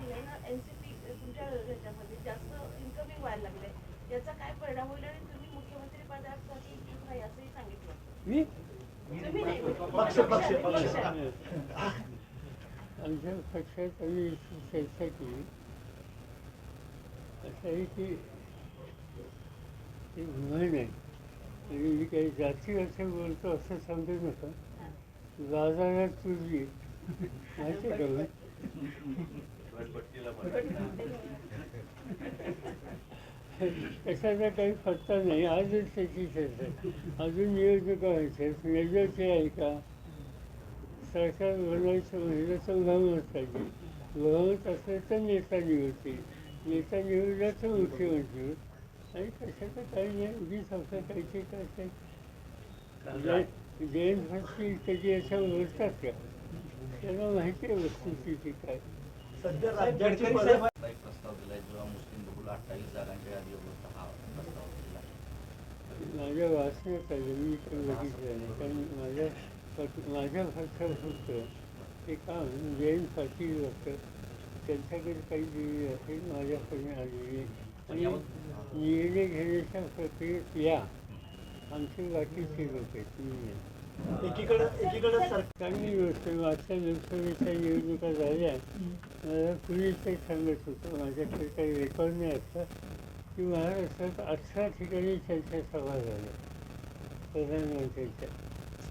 ना एनसीपी तुमच्या ह्याच्यामध्ये जास्त इन्कमिंग व्हायला लागलंय. याचा काय परिणाम होईल आणि तुम्ही मुख्यमंत्री पदासाठी इच्छुक नाही असंही सांगितलं. मी? तुम्ही नाही. पक्ष, पक्ष, पक्ष. पक्ष. आमच्या पक्षात आम्ही चर्चा केली असं आहे की ते म्हण आहे. आणि मी काही जाती असं बोलतो असं समजू नका. बाजारात तुझी माहिती का? कशाचा काही पत्ता नाही आजच त्याची चर्चा आहे. अजून नियोजक व्हायचे मेजरचे आहे का? सरकार बनायचं म्हणजे संघावर पाहिजे बहुमत असलं तर नेता निवडते नेता निवडला तर मुख्यमंत्री. आणि कशाचं काही नाही उगीच आपलं काहीचे काय जैन भक्ती कधी असं बोलतात का त्यांना माहिती आहे वस्तुस्थिती काय. सध्या राज्याची एक प्रस्ताव दिलाय जेव्हा मुस्लिम बहुल अठ्ठावीस जागांच्या यादी होता हा प्रस्ताव दिला माझ्या वाचण्यात आलं मी पण बघितलं नाही कारण माझ्या माझ्या पक्षात होतं ते काम जयंत पाटील होतं त्यांच्याकडे काही दिलेली असेल माझ्याकडे आलेली आणि निर्णय घेण्याच्या प्रक्रियेत या. आमचे बाकीचे लोक आहेत. एकीकडे एकीकडे सरकार चांगली गोष्ट आहे. मागच्या लोकसभेच्या निवडणुका झाल्या. मला कुणीच काही सांगत होतं. माझ्याकडे काही रेकॉर्ड नाही असतं की महाराष्ट्रात अठरा ठिकाणी त्यांच्या सभा झाल्या. प्रधानमंत्र्यांच्या.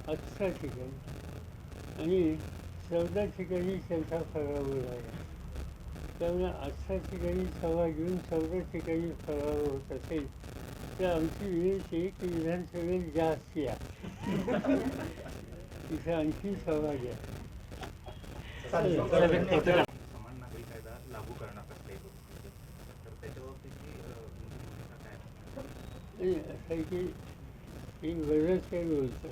अठरा ठिकाणी. आणि चौदा ठिकाणी त्यांचा पराभव झाला त्यामुळे अठरा ठिकाणी सभा घेऊन चौदा ठिकाणी पराभव होत असेल तर आमची विनंती आहे की विधानसभेत जास्त या तिथे आणखी काय आहे? आणि असं की ही बरंच काही बोलतं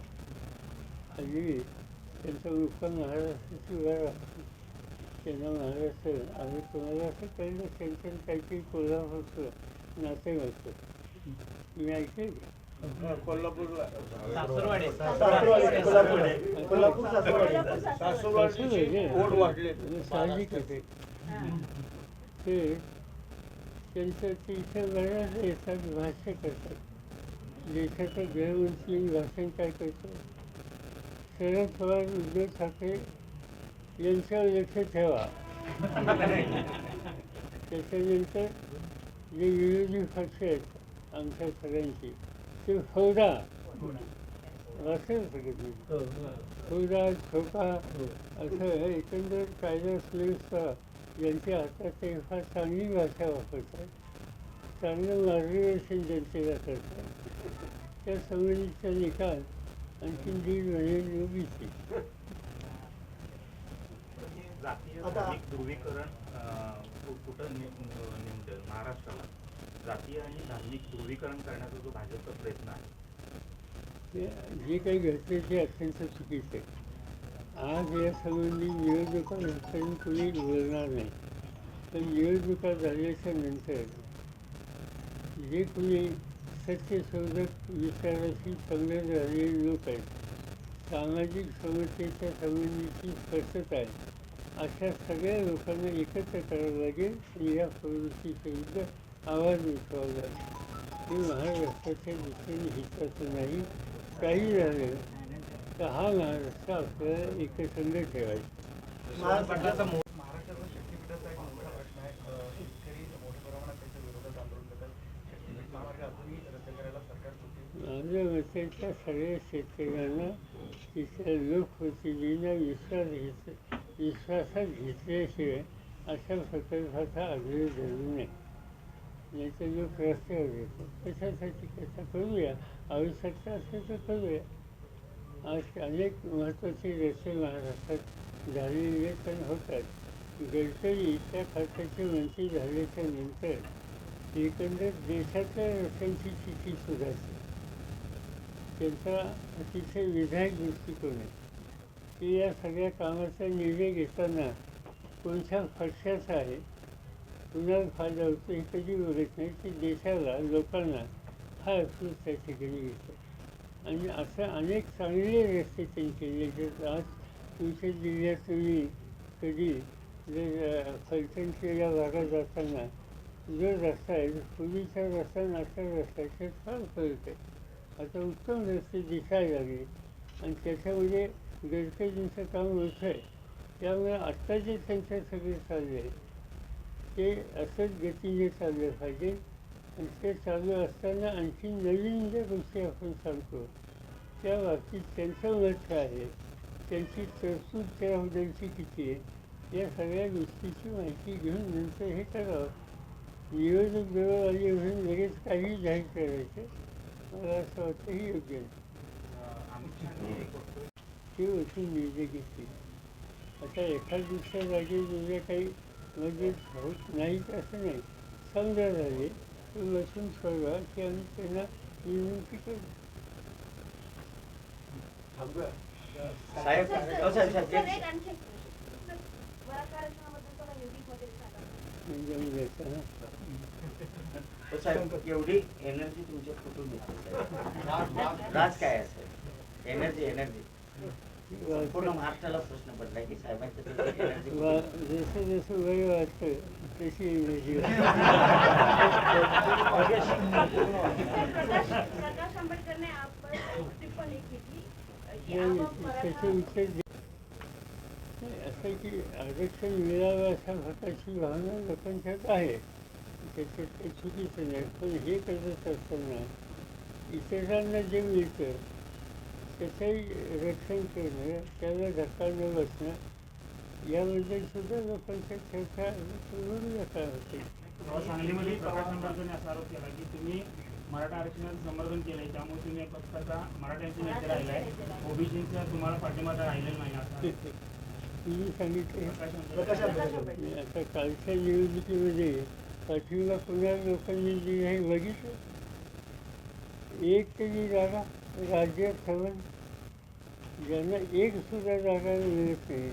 हल्ली त्यांचा मुक्काम महाराष्ट्राची वेळ असते त्यांना महाराष्ट्र आम्ही तुम्हाला असं कळलं त्यांचं काहीतरी कोल्हापूरचं नाते होतं मी ऐकले सासरवाडी. कोल्हापूर कोल्हापूर सासरवाडी. साहजिक होते ते त्यांचं ते इथं बऱ्याच येतात भाष्य करतात. देशाचं गृहमंत्री भाषण काय करतो शरद पवार उद्धव ठाकरे यांच्यावर लक्ष ठेवा. त्याच्यानंतर जे विरोधी पक्ष आहेत आमच्या सगळ्यांचे ते फौदा असेल सगळं फौदा छोटा असं एकंदर कायदा सुव्यवस्था यांच्या हातात ते फार चांगली भाषा वापरतात चांगलं मार्गदर्शन जनतेला करतात त्या संबंधीचा निकाल आणखी दीड महिने आता- धार्मिक ध्रुवीकरण कुठं महाराष्ट्राला. जातीय आणि धार्मिक ध्रुवीकरण करण्याचा जो भाजपचा प्रयत्न आहे. ते जे काही घडते ते अत्यंत चुकीचं आहे. आज या संबंधी निवडणुका नंतर कोणी बोलणार नाही. तर निवडणुका झाल्याच्यानंतर जे कोणी सत्यशोधक विचाराशी संलग्न झालेले लोक आहेत सामाजिक समस्येच्या संबंधीची स्पष्टता आहे. अशा सगळ्या लोकांना एकत्र करावं लागेल आणि या प्रवृत्तीच्या विरुद्ध आवाज उठवावा लागेल हे महाराष्ट्राच्या दृष्टीने हिताचं नाही. काही झालं तर हा महाराष्ट्र आपल्याला एकसंध ठेवायचा. महाराष्ट्राचा महाराष्ट्राचा शक्तीपीठाचा एक मोठा प्रश्न आहे. अ, शेतकरी मोठ्या प्रमाणात त्याच्या विरोधात आंदोलन करतात. शक्तीपीठ महामार्ग अजूनही रद्द करायला सरकार कृती माझ्या मताच्या सगळ्या शेतकऱ्यांना तिथल्या लोकप्रतिनिधींना विश्वास घेत विश्वासात घेतल्याशिवाय अशा प्रकल्पाचा आग्रह धरू नये. याचा जो प्रस्ताव रस्त्यावर कशासाठी कसा करूया आवश्यकता असेल तर करूया. आज अनेक महत्त्वाचे रस्ते महाराष्ट्रात झालेले पण होतात. गडकरी त्या खात्याचे मंत्री झाल्याच्यानंतर एकंदर देशातल्या रस्त्यांची स्थिती सुधारते. त्यांचा अतिशय विधायक दृष्टिकोन आहे. की या सगळ्या कामाचा निर्णय घेताना कोणत्या पक्षाचा आहे कुणाला फायदा होतो हे कधी बघत नाही की देशाला लोकांना हा अफसूस त्या ठिकाणी घेतो आणि असं अनेक चांगले रस्ते त्यांनी केले जे आज तुमच्या जिल्ह्यात तुम्ही कधी जे फलटणच्या या भागात जाताना जो रस्ता आहे पूर्वीचा रस्ता आणि आजचा रस्त्याचे फार फरक आहे. आता उत्तम रस्ते दिसायला लागले. आणि त्याच्यामध्ये गडकरींचं काम होत आहे त्यामुळे आत्ता जे त्यांचं सगळे चालले आहे ते असंच गतीने चाललं पाहिजे आणि ते चालू असताना आणखी नवीन ज्या गोष्टी आपण सांगतो त्या बाबतीत त्यांचं मत काय आहे. त्यांची तरतूद त्याबद्दलची किती आहे या सगळ्या गोष्टीची माहिती घेऊन नंतर हे करावं निवडणूक जवळ आली म्हणून लगेच काही जाहीर करायचं. मला असं वाटतं ही योग्य नाही अमित शहानी एक ती होती आता एखाद दुसऱ्या जागी म्हणजे काही म्हणजे होत नाहीत असं नाही. समजा झाले तर बसून कळवा की आम्ही त्यांना विनंती करू. साहेब हो, साहेब. म्हणजे म्हणजे. हो, साहेब एवढी एनर्जी तुमच्या कुठून येते? राज काय असेल? एनर्जी एनर्जी पूर्ण महाराष्ट्राला प्रश्न पडलाय की साहेबांच्या एनर्जी वा जसं जसं वय वाटतं तशी एनर्जी त्याचे उत्तर असं की आरक्षण मिळावं अशा प्रकारची भावना लोकांच्यात आहे. त्याच्यात काही चुकीचं नाही. पण हे करत असताना इतरांना जे मिळतं त्याचंही रक्षण करणं त्याला धक्का न बसणं याबद्दल सुद्धा लोकांच्या चर्चा करू नका होते. सांगलीमध्ये प्रकाश आंबेडकरने असा आरोप केला की तुम्ही मराठा आरक्षणाचं समर्थन केलंय त्यामुळे तुम्ही पक्षाचा मराठ्यांचे नेते राहिलाय. ओबीसीचा तुम्हाला पाठिंबा राहिलेला नाही असा तुम्ही सांगितले. मी आता कालच्या निवडणुकीमध्ये पाठिंबा पुन्हा लोकांनी दिली हे बघितलं. एक तरी जागा राज्यात ठेवून ज्यांना एक सुद्धा जागा मिळत नाही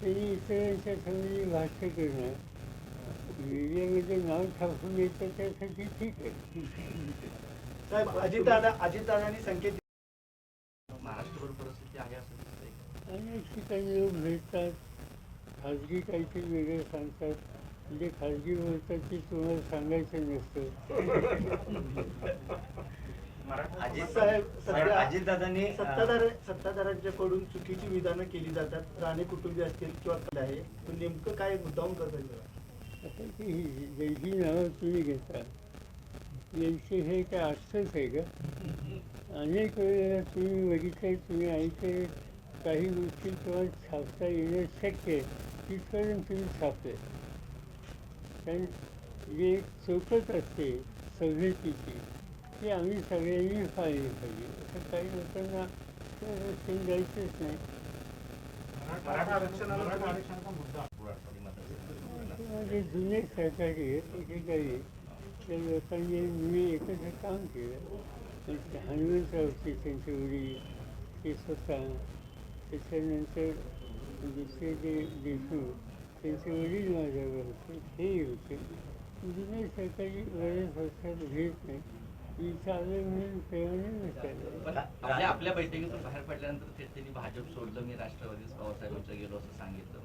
त्यांनी इतरांच्या समोर भाष्य करणं. मीडियामध्ये नाव छापून येतं त्यासाठी ठीक आहे. साहेब अजितदादा अजितदादांनी संकेत महाराष्ट्रभर परिस्थिती आहे असं दिसतंय. अनेक ठिकाणी लोक भेटतात. खाजगी काहीतरी वेगळं सांगतात. म्हणजे खाजगी बोलतात ते तुम्हाला सांगायचं नसतं. अजितदादांनी अ, सत्ताधार सत्ताधाऱ्यांच्याकडून चुकीची विधानं केली जातात. राणे कुटुंबी असतील किंवा काय आहे पण नेमकं काय मुद्दाम करतात आता ती ही जी नावं तुम्ही घेता यांचे हे काय आजचंच आहे का? अनेक वेळेला तुम्ही बघितलं तुम्ही ऐकले काही गोष्टी किंवा छापता येणं शक्य आहे. तिथपर्यंत तुम्ही छापले कारण जी चौकट असते सभ्यतेची की आम्ही सगळ्यांनी पाहिली पाहिजे असं काही लोकांना त्या नाही मराठा जुने सहकारी आहेत एकेकाळी त्या लोकांनी मी एकत्र काम केलं पण ते त्यांचे वडील ते स्वतः त्याच्यानंतर दुसरे जे देशमुख त्यांचे वडील माझ्यावर होते हे होते जुने सहकारी बऱ्याच वर्षात घेत नाही मी चालेल म्हणून प्रेमाने विचारलं पण आपल्या आपल्या बैठकीतून बाहेर पडल्यानंतर ते त्यांनी भाजप सोडलं मी राष्ट्रवादी पवारसाहेबांच्या गेलो असं सांगितलं?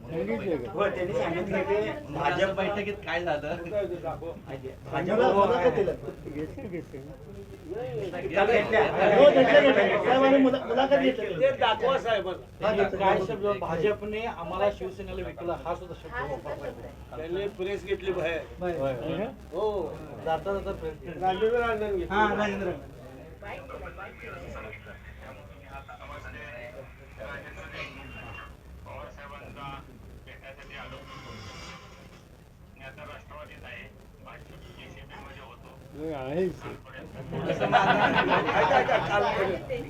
हो त्यांनी सांगितलं. की भाजप भाजप बैठकीत काय झालं? भाजपला मुलाखत दिलं घेतलं घेतलं. हो घेतलं. घेतलं साहेबांनी मुला- मुलाखत घेतली. ते दाखवा साहेब हा, घेतलं. काय शब्द? भाजपने आम्हाला शिवसेनेला विकला. हा सुद्धा शब्द वापरला. त्यांनी प्रेस घेतली बाहेर? हो. जाता जाता प्रेस राजेंद्र घेतली. हा राजेंद्र बाईट केलं, बाईट केलं. बरं, आहेच ऐका, ऐका, काल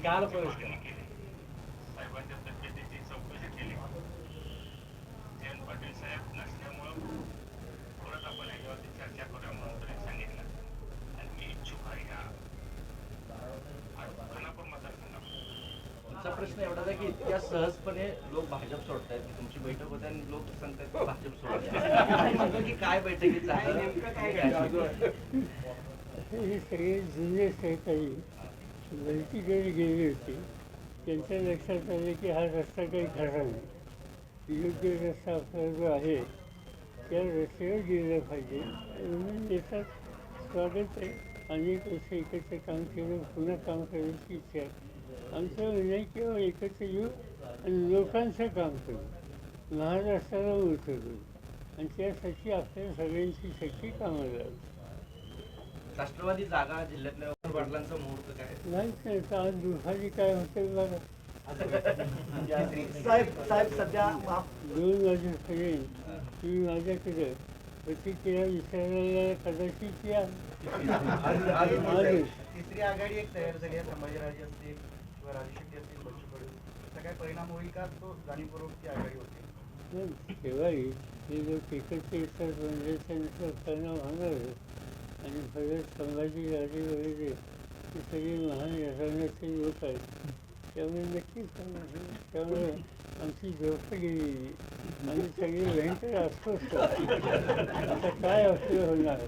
काल प्रेस केला तुमचा प्रश्न एवढा आहे की इतक्या सहजपणे लोक भाजप सोडतायत. की तुमची बैठक होते आणि लोक सांगतायत की भाजप सोडत म्हणतो की काय बैठकीत हे सगळे जुने सहकारी भरतीकडे गेले होते. त्यांच्या लक्षात आले की हा रस्ता काही खरा नाही. योग्य रस्ता आपला जो आहे त्या रस्त्यावर गेलं पाहिजे. म्हणून स्वागत आहे. अनेक वर्ष एकत्र काम केलं पुन्हा काम करायची इच्छा आहे. आमचं किंवा एकत्र येऊ आणि लोकांचं काम करू. महाराष्ट्राला मोठं करू. आणि त्यासाठी आपल्या सगळ्यांची शक्ती कामाला लावू राष्ट्रवादी जागा जिल्ह्यातल्या वडिलांचा मुहूर्त काय? नाही तर आज दुपारी काय होतं बघा. साहेब साहेब सध्या दोन वाजेपर्यंत तुम्ही माझ्याकडे प्रतिक्रिया विचारायला कदाचित या. आले. तिसरी आघाडी एक तयार झाली आहे संभाजीराजे असतील. किंवा राजू शेट्टी असतील बच्चू कडू. त्याचा काय परिणाम होईल का? तो जाणीवपूर्वक ती आघाडी होती. तेव्हाही हे परिणाम होणारच आणि परत संभाजी राजे वगैरे हे सगळे महान यशाचे लोक आहेत. त्यामुळे नक्कीच. त्यामुळे आमची झोप गेलेली आम्ही सगळे भयंकर अस्वस्थ आता काय असं होणार?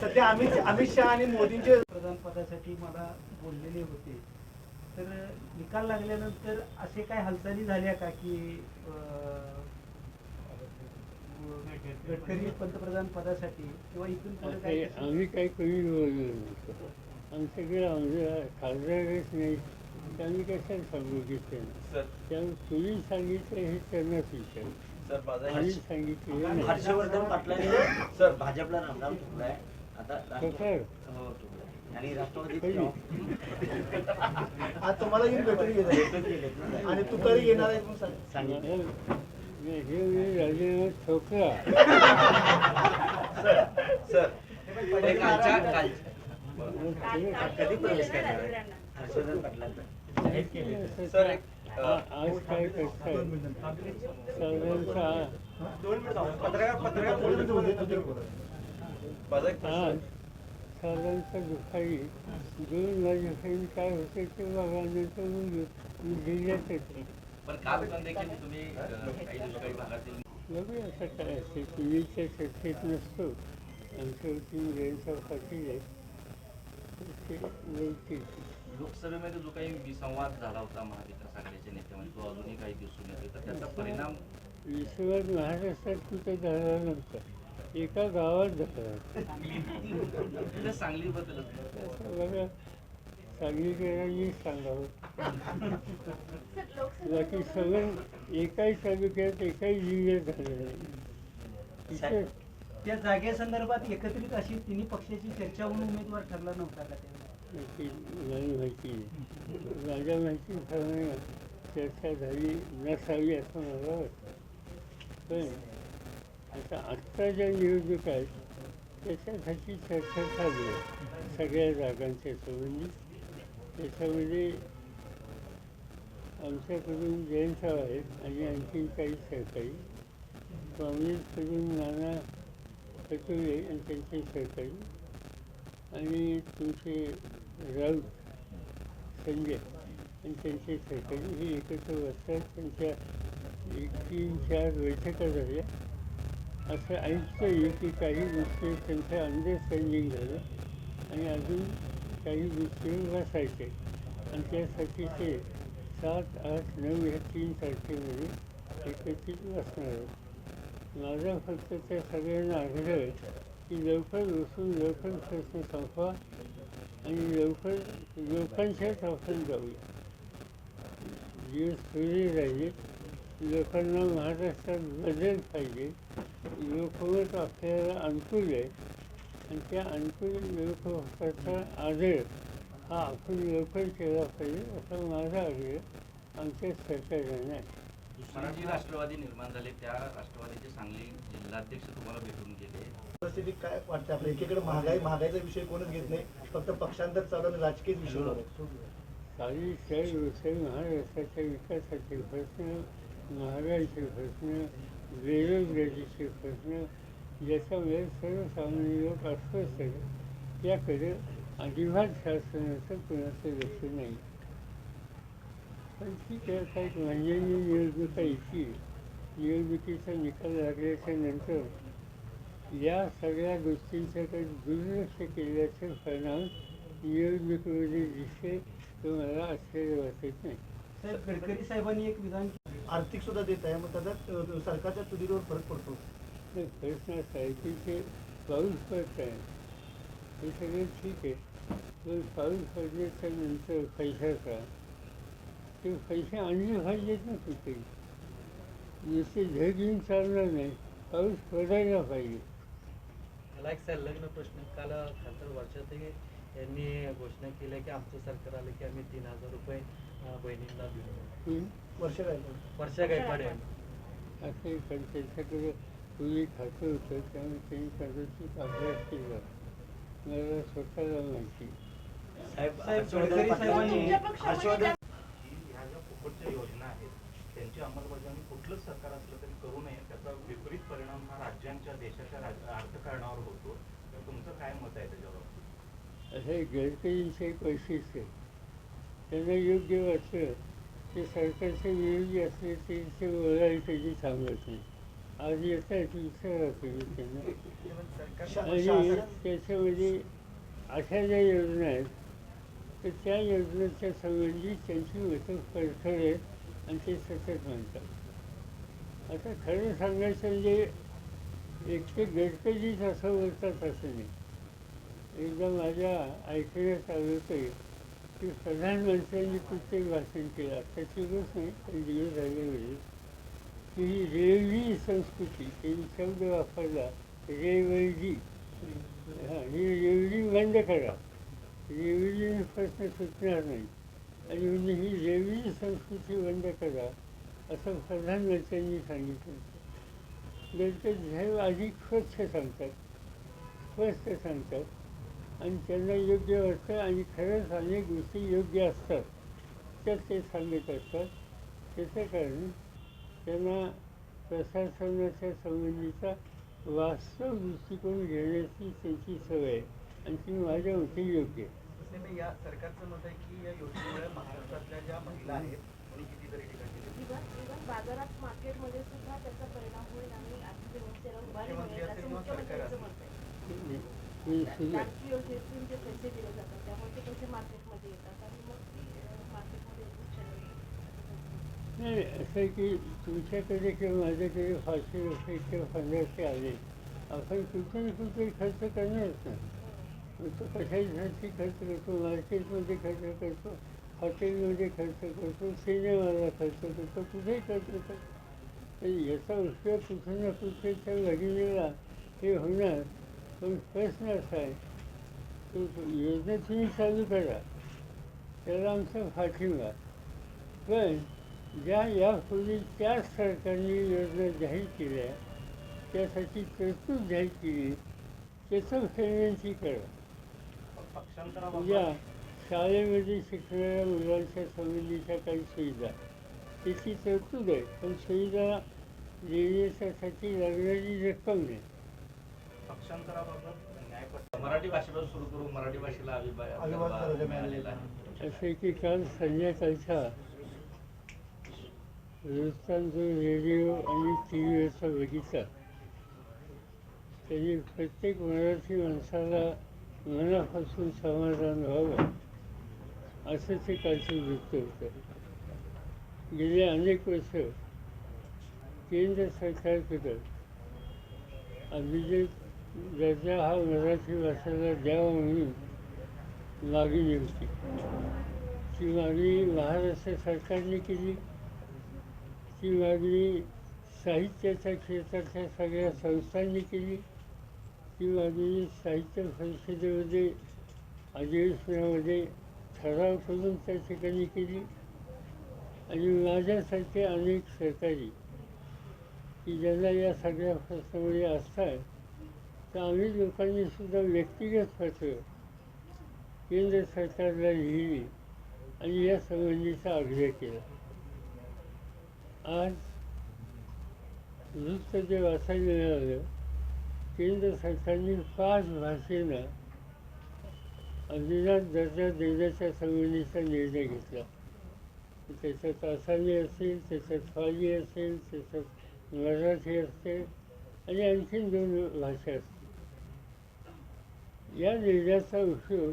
सध्या अमित अमित शहा आणि मोदींचे प्रधानपदासाठी मला बोललेले होते. तर निकाल लागल्यानंतर असे काय हालचाली झाल्या का की गडकरी पंतप्रधान पदासाठी किंवा इथून पुढे हे आम्ही काही कमी आमच्याकडे आमच्या खासदारच नाही. आम्ही कशाला सांगू की त्यांना तुम्ही सांगितलं हे त्यांनाच विचार. सर नाही. हर्षवर्धन पाटलांनी सर भाजपला रामराम ठोकलाय आता हो आणि राष्ट्रवादी कधी? आज तुम्हाला येऊन भेटून ना. आणि तू तरी येणार आहे म्हणून सांगितलं हे मी राजीनामा ठोकला सर काल कधी प्रवेश करणार आहे? हर्षवर्धन पाटलांचा सर एक आज काय करताय पत्रकार पत्रकार दोन साधारणतः दुपारी दोन वाजेपर्यंत काय होते ते बघा नंतर जिल्ह्यात येते बघूया आता काय असते पूर्वीच्या चर्चेत नसतो. आमच्या वतीने जयंतराव पाटील आहे. ते लोकसभेमध्ये जो काही विसंवाद झाला होता महाविकास आघाडीच्या नेत्यामध्ये तो अजूनही काही दिसून येतो तर त्याचा परिणाम विश्वात महाराष्ट्रात कुठे झाला नव्हता. एका गावात सांगलीबद्दल असं. बघा सांगलीकरांनी सांगावं. बाकी सगळं एकाही तालुक्यात एकाही जिल्ह्यात झालं नाही इथं त्या जागेसंदर्भात एकत्रित अशी तिन्ही पक्षाची चर्चा होऊन उमेदवार ठरला नव्हता का माहिती आहे माझ्या माहितीप्रमाणे चर्चा झाली नसावी असं मला वाटतं. पण आता आत्ता ज्या निवडणूक आहेत त्याच्यासाठी चर्चा चालू आहे. सगळ्या जागांच्या संबंधित. त्याच्यामध्ये आमच्याकडून जयंतराव आहेत आणि आणखीन काही सहकारी. काँग्रेसकडून नाना पटोले आणि त्यांचे सहकारी. आणि तुमचे राऊत संजय आणि त्यांचे सहकारी. हे एकत्र बसतात. त्यांच्या एक तीन चार बैठका झाल्या. असं ऐकतं येईल की काही गोष्टी त्यांचं अंडरस्टँडिंग झालं आणि अजून काही गोष्टीवर बसायचे आणि त्यासाठी ते सात आठ नऊ या तीन तारखेमध्ये एकत्रित बसणार आहेत माझा फक्त त्या सगळ्यांना आग्रह आहे की लवकर बसून लवकर प्रश्न संपवा आणि लवकर लोकांच्याच आपण जाऊया. दिवस पुढे राहिले. लोकांना महाराष्ट्रात बदल पाहिजे. लोकमत आपल्याला अनुकूल आहे. आणि त्या अनुकूल लोकमताचा आदर हा आपण लवकर केला पाहिजे असा माझा आग्रह आमच्या सरकारने आहे. दुसरी जी राष्ट्रवादी निर्माण झाले. त्या राष्ट्रवादीचे सांगली जिल्हाध्यक्ष तुम्हाला भेटून गेले. परिस्थिती काय वाटतं आपल्या? एकीकडे महागाई महागाईचा विषय कोणच घेत नाही. फक्त पक्षांतर चालू आणि राजकीय विषय आहे. काही विषय महाराष्ट्राच्या विकासाचे प्रश्न महागाईचे प्रश्न बेरोजगारीचे प्रश्न याच्यामुळे सर्वसामान्य लोक अस्वस्थ आहे याकडे अजिबात शासनाचं कुणाचं लक्ष नाही. पण ती आहे काही महिन्यांनी निवडणुका येतील निवडणुकीचा निकाल लागल्याच्या नंतर या सगळ्या गोष्टींच्याकडे दुर्लक्ष केल्याचे परिणाम निवडणुकीमध्ये दिसते तो मला आश्चर्य वाटत नाही. साहेब गडकरी साहेबांनी एक विधान आर्थिक सुद्धा देत आहे मग त्याचा सरकारच्या तुरीवर फरक पडतो. नाही, प्रश्न असा आहे की ते पाऊस पडत आहे. हे सगळं ठीक आहे पण पाऊस पडल्याच्या नंतर पैशाचा ते पैसे आणले पाहिजेत ना कुठे नुसते झे घेऊन चालणार नाही पाऊस पडायला पाहिजे. मला एक संलग्न प्रश्न काल खासदार वर्षातही यांनी घोषणा केली की आमचं सरकार आलं की आम्ही तीन हजार रुपये बहिणींना हं? वर्ष काय? वर्षा असं पण त्याच्याकडे पूर्वी खातं होतं त्यामुळे त्यांनी कदाचित अभ्यास केला मला स्वतःला माहिती. साहेब फुकटच्या योजना आहेत त्यांची अंमलबजावणी कुठलंच सरकार असलं तरी करू नये. त्याचा विपरीत परिणाम हा राज्यांच्या देशाच्या अर्थकारणावर होतो. तर तुमचं काय मत आहे त्याच्यावर एक वैशिष्ट्य आहे. त्यांना योग्य वाटलं ते सरकारचे विरोधी असले ते ते बोलायला कधी थांबत नाही आज येत विचार विचारा त्यांना? आणि त्याच्यामध्ये अशा ज्या योजना आहेत तर त्या योजनेच्या संबंधी त्यांची मतं परखड आहेत आणि ते सतत म्हणतात. आता खरं सांगायचं म्हणजे एक ते गडकरीच असं बोलतात असं नाही. एकदा माझ्या ऐकण्यात आलं होतं की प्रधानमंत्र्यांनी प्रत्येक भाषण केलं. आत्ताची गोष्ट नाही पण दिवस झाले की ही संस्कृती त्यांनी शब्द वापरला रेवली हां ही रेवली बंद करा. रेवलीने प्रश्न सुटणार नाही. आणि म्हणजे ही रेवळी संस्कृती बंद करा असं प्रधानमंत्र्यांनी सांगितलं. नंतर गणपती साहेब अधिक स्वच्छ सांगतात. स्वस्त सांगतात. आणि त्यांना योग्य वाटतं आणि खरंच अनेक गोष्टी योग्य असतात. तर ते सांगत असतात. त्याचं कारण त्यांना प्रशासनाच्या संबंधीचा वास्तव दृष्टिकोन घेण्याची त्यांची सवय आहे. आणि ती माझ्या मते योग्य आहे. या सरकारचं मत आहे की या योजनेमुळे महाराष्ट्रातल्या ज्या महिला आहेत आणि कितीतरी ठिकाणी इव्हन इव्हन बाजारात मार्केटमध्ये सुद्धा त्याचा परिणाम होईल आणि उभारी मिळेल असं मुख्यमंत्र्यांचं मत आहे. योजनेतून जे पैसे दिले जातात त्यामुळे ते पैसे मार्केटमध्ये येतात आणि मग ती मार्केटमध्ये येऊन नाही असं आहे की तुमच्याकडे किंवा माझ्याकडे पाचशे रुपये किंवा पंधराशे आले आपण कुठे ना कुठे खर्च करणारच नाही तो कशासाठी खर्च करतो? मार्केटमध्ये खर्च करतो हॉटेलमध्ये खर्च करतो सिनेमाला खर्च करतो कुठेही खर्च करतो. तर याचा उपयोग कुठे ना कुठे त्या भगिनीला हे होणार. पण प्रश्न असा आहे तो योजना तुम्ही चालू करा त्याला आमचा पाठिंबा पण ज्या यापूर्वी त्याच सरकारने योजना जाहीर केल्या त्यासाठी तरतूद जाहीर केली त्याचं फेरविंची करा। उद्या शाळेमध्ये शिकणाऱ्या मुलांच्या संबंधीच्या काही सुविधा। त्याची तरतूद आहे पण सुविधा देण्याच्यासाठी लागणारी रक्कम नाही पक्षांतराबाबत न्यायपत्र मराठी भाषेपासून सुरू करू मराठी भाषेला मिळालेला आहे. असे रेडिओ आणि टी बघितला त्यांनी प्रत्येक मराठी माणसाला मनापासून समाधान व्हावं असं ते कालचं वृत्त होतं. गेले अनेक वर्ष केंद्र सरकारकडं अभिजित ज्याच्या हा मराठी भाषेला द्यावा म्हणून मागणी होती. ती मागणी महाराष्ट्र सरकारने केली. ती मागणी साहित्याच्या क्षेत्रातल्या सगळ्या संस्थांनी केली. ती मागणी साहित्य परिषदेमध्ये अधिवेशनामध्ये ठराव करून त्या ठिकाणी केली. आणि माझ्यासारखे अनेक सरकारी की ज्यांना या सगळ्या प्रश्नामध्ये असतात तर आम्ही लोकांनी सुद्धा व्यक्तिगत पत्र केंद्र सरकारला लिहिली आणि या संबंधीचा आग्रह केला. आज वृत्त जे वाचायला मिळालं केंद्र सरकारने पाच भाषेनं अभिजात दर्जा देण्याच्या संबंधीचा निर्णय घेतला. त्याच्यात आसामी असेल त्याच्यात फाली असेल त्याच्यात मराठी असेल आणि आणखीन दोन भाषा असतील. या निर्णयाचा उपयोग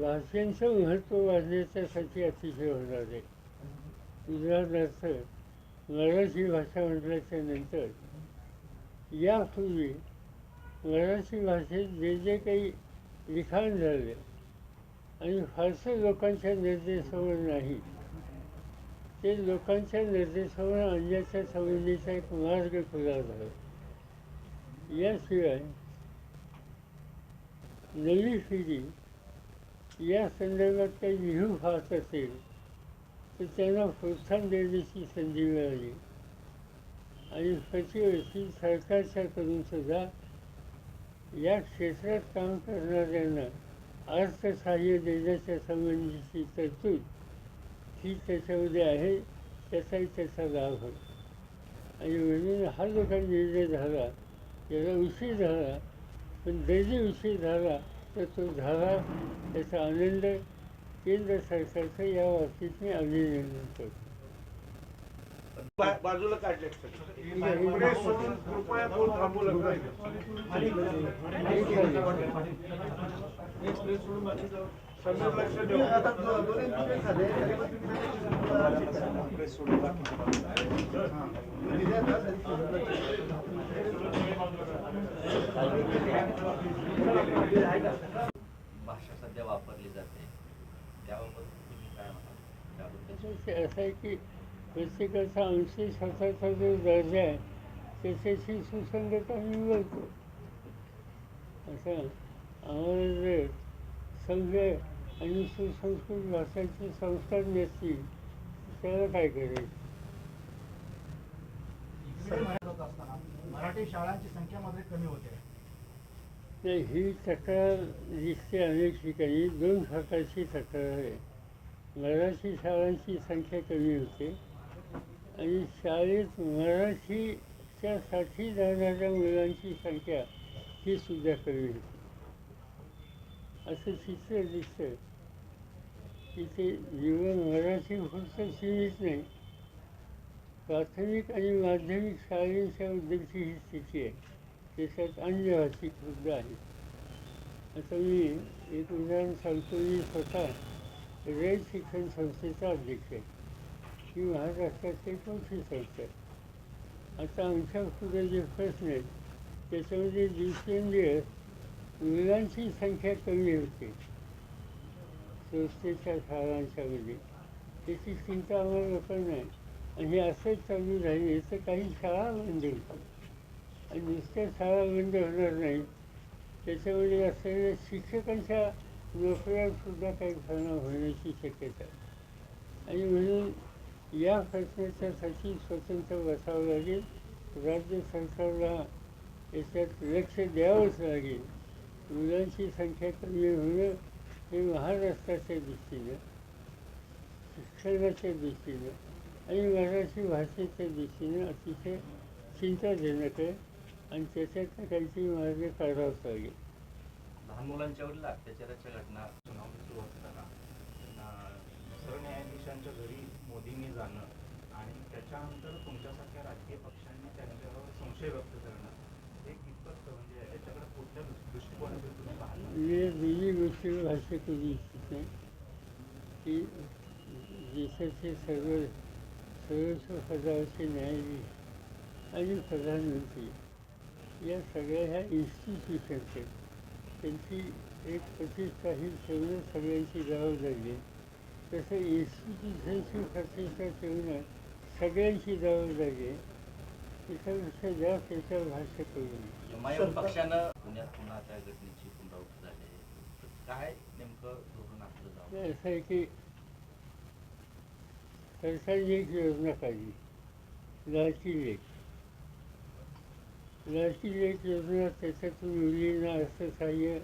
भाषेंचं महत्त्व वाढण्याच्यासाठी अतिशय होणार आहे. उदाहरणार्थ मराठी भाषा म्हटल्याच्या नंतर यापूर्वी मराठी भाषेत जे जे काही लिखाण झाले आणि फारसं लोकांच्या निर्देशावर नाही ते लोकांच्या निर्देशावर आणण्याच्या संबंधीचा एक मार्ग खुला झाला. याशिवाय नवी पिढी या संदर्भात काही लिहू पाहत असेल तर त्यांना प्रोत्साहन देण्याची संधी मिळाली. आणि प्रतिवर्षी सरकारच्या कडून सुद्धा या क्षेत्रात काम करणाऱ्यांना अर्थसहाय्य देण्याच्या संबंधीची तरतूद ही त्याच्यामध्ये आहे त्याचाही त्याचा लाभ होईल आणि म्हणून हा जो काही निर्णय झाला त्याला उशीर झाला पण जरी उशीर झाला तर तो झाला त्याचा आनंद केंद्र सरकारचं या बाबतीत मी अभिनंदन करतो बाजूला काढले भाषा सध्या वापरली जाते. त्याबाबत तुम्ही काय असं आहे की प्रत्येकाचा अंशी स्वतःचा जो दर्जा आहे त्याच्याशी सुसंगता मिळवतो. असं आम्हाला जर सभ्य आणि सुसंस्कृत भाषांचे संस्कार नसतील त्याला काय करायचं मराठी शाळांची संख्या मात्र कमी होते. नाही ही तक्रार दिसते अनेक ठिकाणी. दोन प्रकारची तक्रार आहे. मराठी शाळांची संख्या कमी होते. आणि शाळेत मराठीच्या साठी जाणाऱ्या मुलांची संख्या ही सुद्धा कमी होती. असं चित्र दिसतं की ते जीवन मराठी फक्त सीमित नाही. प्राथमिक आणि माध्यमिक शाळेच्या उद्योगची ही स्थिती आहे. त्याच्यात अन्य भाषिक सुद्धा आहे. आता मी एक उदाहरण सांगतो. मी स्वतः रयत शिक्षण संस्थेचा अध्यक्ष आहे. ही महाराष्ट्राची एक मोठी संस्था आहे. आता आमच्या पुढे जे प्रश्न आहेत त्याच्यामध्ये दिवसेंदिवस मुलांची संख्या कमी होते. संस्थेच्या शाळांच्यामध्ये म्हणजे. त्याची चिंता आम्हाला पण नाही. आणि हे असंच चालू राहिले तर काही शाळा बंद होतात आणि नुसत्या शाळा बंद होणार नाही. त्याच्यामध्ये असलेल्या शिक्षकांच्या नोकऱ्यांसुद्धा काही परिणाम होण्याची शक्यता आणि म्हणून या प्रश्नाच्यासाठी स्वतंत्र बसावं लागेल. राज्य सरकारला याच्यात लक्ष द्यावंच लागेल. मुलांची संख्या कमी होणं हे महाराष्ट्राच्या दृष्टीनं शिक्षणाच्या दृष्टीनं आणि मराठी भाषेच्या दृष्टीनं अतिशय चिंताजनक आहे आणि त्याच्यात काहीतरी मार्ग काढावाच लागेल. लहान मुलांच्यावरील अत्याचाराच्या घटना सुनावणी सुरू असताना अं, सरन्यायाधीशांच्या घरी मोदींनी जाणं आणि त्याच्यानंतर तुमच्यासारख्या राजकीय पक्षांनी त्यांच्यावर संशय व्यक्त करणं हे कितपत म्हणजे याच्याकडे कुठल्या दृष्- दृष्टिकोनातून तुम्ही पाहता मी दोन्ही गोष्टीवर भाष्य करू इच्छिते की देशाचे सर्व सर्वोच्च पदावरचे न्यायाधीश आणि प्रधानमंत्री या सगळ्या ह्या इन्स्टिट्यूशन्स आहेत त्यांची एक प्रतिष्ठा ही ठेवणं सगळ्यांची जबाबदारी आहे तसं इन्स्टिट्यूशनची प्रतिष्ठा ठेवणं सगळ्यांची जबाबदारी आहे त्याच्यापेक्षा जास्त त्याच्यावर भाष्य करू नये. पक्षानं पुण्यात पुन्हा त्या घटनेची पुनरावृत्ती झाली आहे तर काय नेमकं धोरण आपलं जावं? असं आहे की सरकारने एक योजना काढली लाडकी लेख. लाडकी लेख योजना त्याच्यातून मुलींना अर्थसहाय्य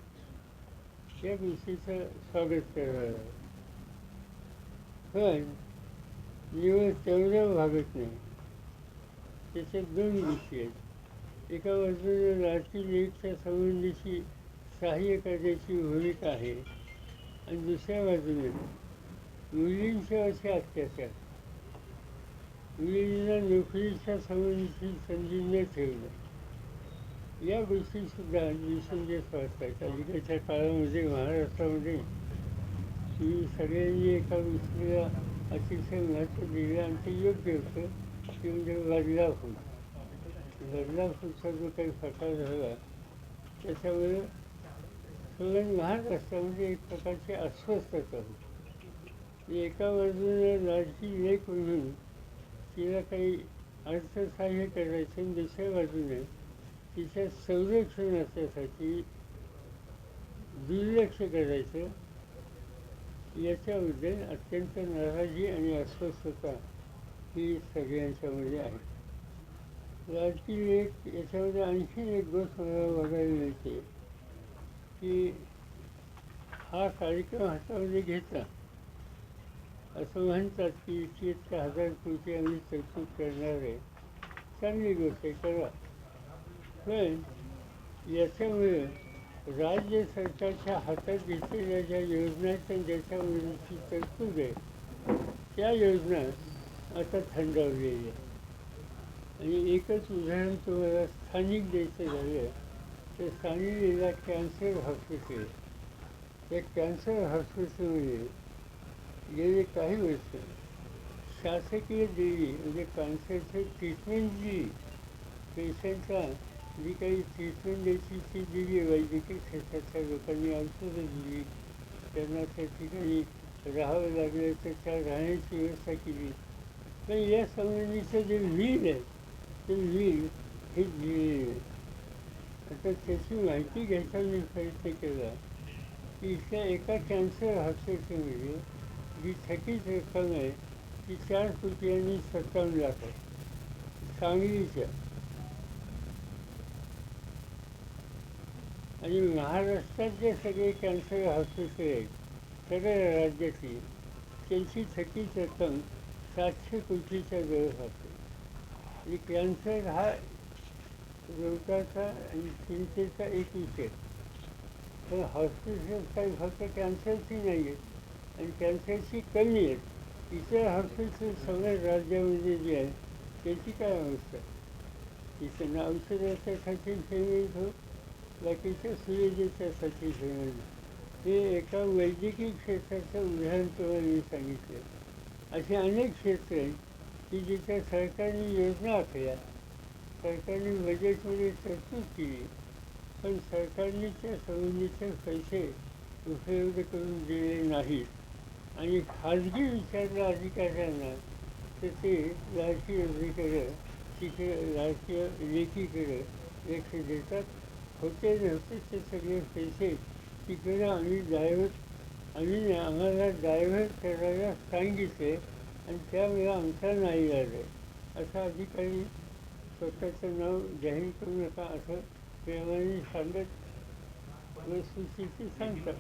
या गोष्टीचं स्वागत करावं पण निवड तेवढं भागत नाही. त्याच्यात दोन गोष्टी आहेत. एका बाजूने लाडकी लेखच्या संबंधीची सहाय्य करण्याची भूमिका आहे आणि दुसऱ्या बाजूने मुलींच्यावरचे अत्याचार. मुलींना नोकरीच्या संबंधीची संधी न ठेवणं. या गोष्टीसुद्धा दिवसेंदिवस वाढतात अलीकडच्या काळामध्ये महाराष्ट्रामध्ये तुम्ही सगळ्यांनी एका गोष्टीला अतिशय महत्त्व दिलं आणि ते योग्य होतं ते म्हणजे बदलाव होईल बदलापूरचा जो काही प्रकार झाला त्याच्यामुळे सगळं म्हणजे एक प्रकारची अस्वस्थता होती एका बाजूने लाडकी लेख म्हणून तिला काही अर्थसहाय्य करायचं आणि दुसऱ्या बाजूने तिच्या संरक्षणाच्यासाठी दुर्लक्ष करायचं याच्याबद्दल अत्यंत नाराजी आणि अस्वस्थता ही सगळ्यांच्यामध्ये आहे. लाडकी लेख याच्यामध्ये आणखी एक गोष्ट मला बघायला मिळते की हा कार्यक्रम हातामध्ये घेता. असं म्हणतात की इतका हजार कोटी आम्ही तरतूद करणार आहे. चांगली गोष्ट आहे करा. पण याच्यामुळे राज्य सरकारच्या हातात घेतलेल्या ज्या योजना आणि ज्याच्यावरची तरतूद आहे त्या योजना आता थंडावलेल्या आहे आणि एकच उदाहरण तुम्हाला स्थानिक द्यायचं झालं ते सांगलीला कॅन्सर हॉस्पिटल त्या कॅन्सर हॉस्पिटलमध्ये गेले काही वर्ष. शासकीय देवी म्हणजे कॅन्सरचं ट्रीटमेंट जी पेशंटला जी काही ट्रीटमेंट द्यायची ती दिली वैद्यकीय क्षेत्रातल्या लोकांनी औषधं दिली त्यांना त्या ठिकाणी राहावं लागलं तर त्या राहण्याची व्यवस्था केली. पण या संबंधीचं जे व्हील आहे ते व्हील हे दिलेलं आहे. आता त्याची माहिती घ्यायचा मी प्रयत्न केला की इथल्या एका कॅन्सर हॉस्पिटलमध्ये जी थकीत रक्कम आहे ती चार कोटी सत्तावन्न लाख आहे. सांगलीच्या. आणि महाराष्ट्रात जे सगळे कॅन्सर हॉस्पिटल आहेत सगळ्या राज्यातली त्यांची थकीत रक्कम सातशे कोटीच्या जवळ असते आणि कॅन्सर हा देवताचा आणि चिंतेचा एक विषय. तर हॉस्पिटल काही फक्त कॅन्सरची नाही आहेत आणि कॅन्सरची कमी आहेत इतर हॉस्पिटल सगळ्या राज्यामध्ये जे आहे त्याची काय अवस्था? तिथं औषधाच्यासाठी फेमेंट हो बाकीच्या सुविधेच्यासाठी फेमेंट हे एका वैद्यकीय क्षेत्राचं उदाहरण तुम्हाला मी सांगितलं. अशी अनेक क्षेत्र आहेत की जिथे सरकारने योजना आखल्या सरकारने बजेटमध्ये तरतूद केली पण सरकारने त्या संबंधीचे पैसे उपलब्ध करून दिले नाहीत. आणि खाजगी विचारल्या अधिकाऱ्यांना तर ते राजकीय अधिकाऱ्य तिथे राजकीय लेखीकडे लक्ष देतात. होते नव्हते ते सगळे पैसे तिकडे आम्ही डायव्हर्ट आम्ही आम्हाला डायव्हर्ट करायला सांगितले आणि त्यावेळेला आमचा नाही आलं. असा अधिकारी स्वतःचं नाव जाहीर करू नका असं प्रेमाने सांगत वस्तुस्थिती सांगतात.